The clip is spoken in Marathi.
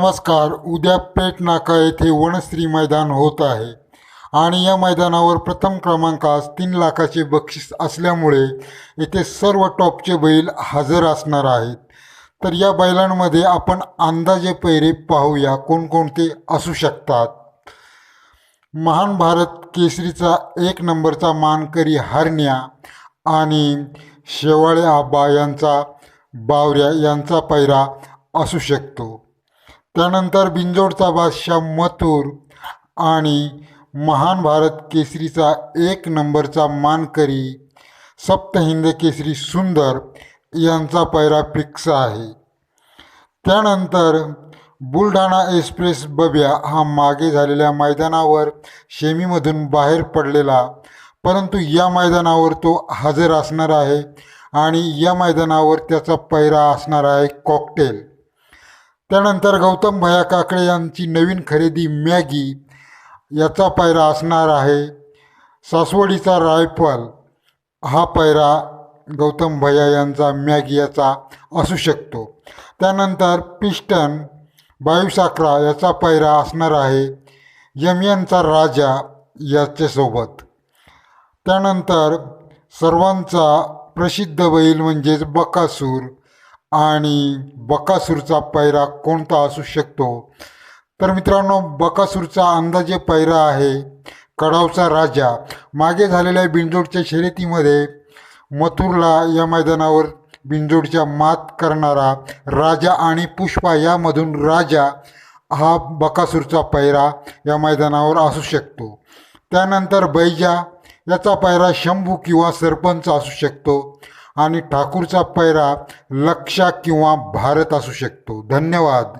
नमस्कार उद्या पेठ नाका येथे वनश्री मैदान होत आहे आणि या मैदानावर प्रथम क्रमांकास तीन लाखाचे बक्षीस असल्यामुळे येथे सर्व टॉपचे बैल हजर असणार आहेत. तर या बैलांमध्ये आपण अंदाजे पैरे पाहूया कोणकोणते असू शकतात. महान भारत केसरीचा एक नंबरचा मानकरी हरण्या आणि शेवाळे आबा यांचा बावऱ्या यांचा पैरा असू शकतो. त्यानंतर बिंजोडचा बादशाह मथुर आणि महान भारत केसरीचा एक नंबरचा मानकरी सप्तहिंद केसरी सुंदर यांचा पैरा फिक्स आहे. त्यानंतर बुलढाणा एक्सप्रेस बब्या हा मागे झालेल्या मैदानावर शेमीमधून बाहेर पडलेला परंतु या मैदानावर तो हजर असणार आहे आणि या मैदानावर त्याचा पैरा असणार आहे कॉकटेल. त्यानंतर गौतम भया काकडे यांची नवीन खरेदी मॅगी याचा पायरा असणार आहे. सासवडीचा रायफल हा पायरा गौतम भैया यांचा मॅगी याचा असू शकतो. त्यानंतर पिस्टन बावीस अकरा याचा पायरा असणार आहे. यमियनचा राजा याच्यासोबत. त्यानंतर सर्वांचा प्रसिद्ध बैल म्हणजेच बकासूर आणि बकासूरचा पैरा कोणता असू शकतो? तर मित्रांनो बकासूरचा अंदाजे पैरा आहे कडावचा राजा. मागे झालेल्या बिंजोडच्या शर्यतीमध्ये मथुरला या मैदानावर बिंजोडच्या मात करणारा राजा आणि पुष्पा यामधून राजा हा बकासूरचा पैरा या मैदानावर असू शकतो. त्यानंतर बैजा याचा पैरा शंभू किंवा सरपंच असू शकतो. आणि ठाकूरचा पैरा लक्षा किंवा भारत असू शकतो. धन्यवाद.